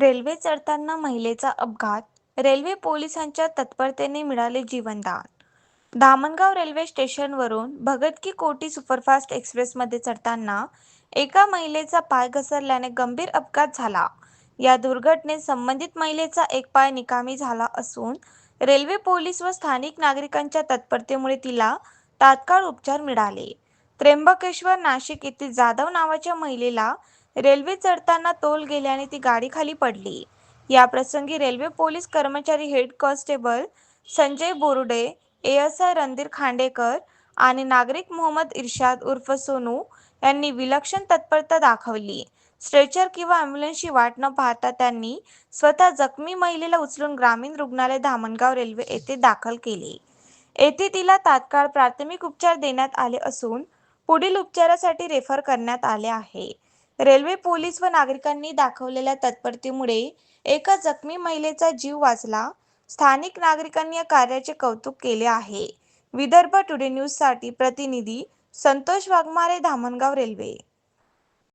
Railway चढताना महिलेचा अपघात, रेल्वे पोलिसांच्या तत्परतेने मिळाले जीवनदान धामणगाव रेल्वे स्टेशनवरून भगत की कोटी सुपरफास्ट एक्सप्रेसमध्ये चढताना एका महिलेचा पाय घसरल्याने गंभीर अपघात झाला. या दुर्घटनेत संबंधित महिलेचा एक पाय निकामी झाला असून रेल्वे पोलीस व स्थानिक नागरिकांच्या तत्परतेमुळे तिला तात्काळ उपचार मिळाले. त्र्यंबकेश्वर नाशिक येथील जाधव नावाच्या महिलेला रेल्वे चढताना तोल गेल्याने ती गाडीखाली पडली. या प्रसंगी रेल्वे पोलीस कर्मचारी head constable Sanjay Borude, ASI Randhir Khandekar आणि नागरिक मोहम्मद इर्शाद उर्फ सोनू यांनी विलक्षण तत्परता दाखवली. स्ट्रेचर किंवा अॅम्ब्युलन्सची वाट न पाहता त्यांनी स्वतः जखमी महिलेला उचलून ग्रामीण रुग्णालय धामणगाव रेल्वे येथे दाखल केले. येथे तिला तात्काळ प्राथमिक उपचार देण्यात आले असून पुढील उपचारासाठी रेफर करण्यात आले आहे. रेल्वे पोलीस व नागरिकांनी दाखवलेल्या तत्परतेमुळे एका जखमी महिलेचा जीव वाचला. स्थानिक नागरिकांनी या कार्याचे कौतुक केले आहे. विदर्भ टुडे न्यूजसाठी प्रतिनिधी संतोष वाघमारे धामणगाव रेल्वे